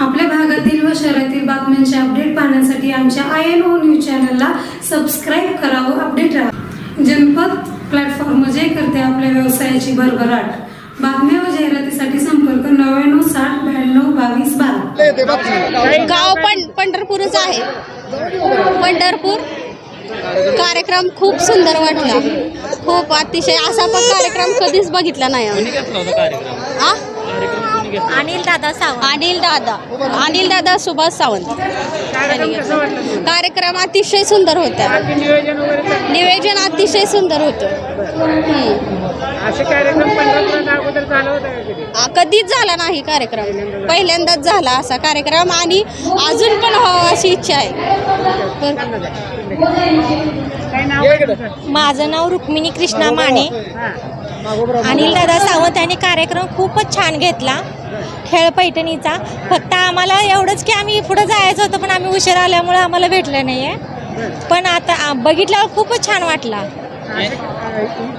आपल्या भागातील व शहरातील बातम्यांचे अपडेट पाहण्यासाठी आमच्या आय एन ओ न्यूज चॅनलला सबस्क्राईब करा व अपडेट राहा. जनपद प्लॅटफॉर्म जे करते आपल्या व्यवसायाची भरभराट. बातम्या व जाहिरातीसाठी संपर्क नव्याण्णव साठ ब्याण्णव बावीस बारा. गाव पण पंढरपूरच आहे. पंढरपूर. कार्यक्रम खूप सुंदर वाटला. खूप अतिशय असा पण कार्यक्रम कधीच बघितला नाही कार्यक्रम? कार्यक्रम कोणी घेतला? अनिल दादा सावंत. अनिल दादा. अनिल दादा सुभाष सावंत. कार्यक्रम अतिशय सुंदर होता नियोजन वगैरे नियोजन अतिशय सुंदर होतं. हम्म. असे कार्यक्रम पंढरपुरात अगोदर झालं होतं का कधी? आ, कधीच झाला नाही कार्यक्रम. पहिल्यांदाच झाला असा कार्यक्रम आणि अजून पण व्हावा अशी इच्छा आहे. तर काय नाव आहे तुमचं? माझं नाव रुक्मिणी कृष्णा माने. हा. अनिल दादा सावंत यांनी कार्यक्रम खूपच छान घेतला. खेळ पैठणीचा. फक्त आम्हाला एवढंच की आम्ही पुढं जायचं होतं पण आम्ही उशीर आल्यामुळे आम्हाला भेटलं नाही आहे पण आता आ, बघितल्यावर खूपच छान वाटला. ही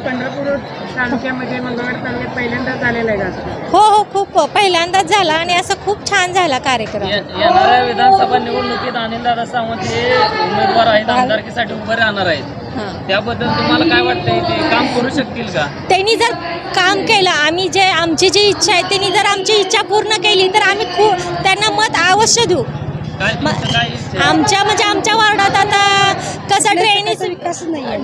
पंढरपूर तालुक्यामध्ये मंगळवार तालुक्यात पहिल्यांदाच झालेलं आहे का असं? हो हो खूप पहिल्यांदाच झाला आणि असं खूप छान झाला कार्यक्रम. ये- येणाऱ्या विधानसभा निवडणुकीत अनिलदादा सावंत हे उमेदवार आहेत आमदारकीसाठी उभे राहणार आहेत. त्याबद्दल तुम्हाला काय वाटतंय? ते काम करू शकतील का? त्यांनी जर काम केलं आम्ही जे आमची जी इच्छा आहे त्यांनी जर आमची इच्छा पूर्ण केली तर आम्ही खूप त्यांना मत अवश्य देऊ. काय तुमचं काय इच्छा आहे? आमच्या म्हणजे आमच्या वार्डात आता कसं ड्रेनेज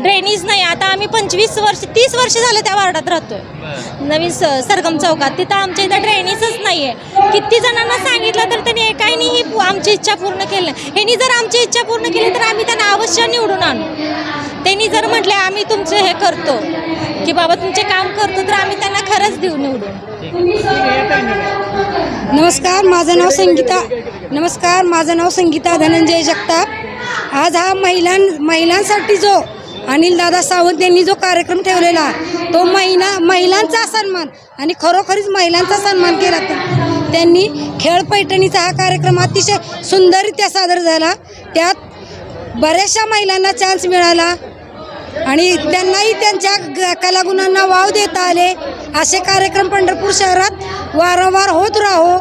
ड्रेनेज नाही आता आम्ही पंचवीस वर्ष तीस वर्ष झालं त्या वार्डात राहतोय. बरं. नवीन स सरगम चौकात. तिथं आमच्या इथं ड्रेनेजच नाही आहे किती जणांना सांगितलं तर त्यांनी एकाही ही पू- आमची इच्छा पूर्ण केली नाही. ह्यांनी जर आमची इच्छा पूर्ण केली तर आम्ही निवडून आणू. त्यांनी जर म्हटले आम्ही तुमचे हे करतो. की बाबा तुमचे काम करतो तर आम्ही त्यांना खरंच देऊ निवडून. नमस्कार माझं नाव संगीता. नमस्कार माझं नाव संगीता धनंजय जगताप. आज हा महिलां महिलांसाठी जो अनिल दादा सावंत यांनी जो कार्यक्रम ठेवलेला तो महिला महिलांचा सन्मान आणि खरोखरीच महिलांचा सन्मान केला त्यांनी खेळ पैठणीचा हा कार्यक्रम अतिशय सुंदररित्या सादर झाला. त्यात बऱ्याचशा महिलांना चान्स मिळाला. आणि त्यांनाही त्यांच्या ग- कलागुणांना वाव देता आले. असे कार्यक्रम पंढरपूर शहरात वारंवार होत राहो.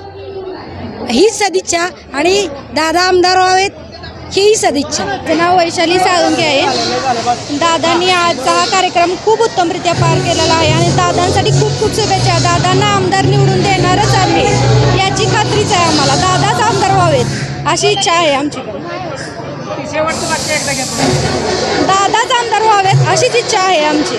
हीच सदिच्छा. आणि दादा आमदार व्हावेत ही सदिच्छा. माझं नाव वैशाली साळुंके आहे. दादांनी आजचा हा कार्यक्रम खूप उत्तमरित्या पार केलेला आहे. आणि दादांसाठी खूप खूप शुभेच्छा. दादांना आमदार निवडून देणारच आम्ही. याची खात्रीच आहे आम्हाला. दादाच आमदार व्हावेत अशी इच्छा आहे आमची. शेवटचं वाक्य एकदा घेतो. दादाच आमदार व्हावेत अशीच इच्छा आहे आमची.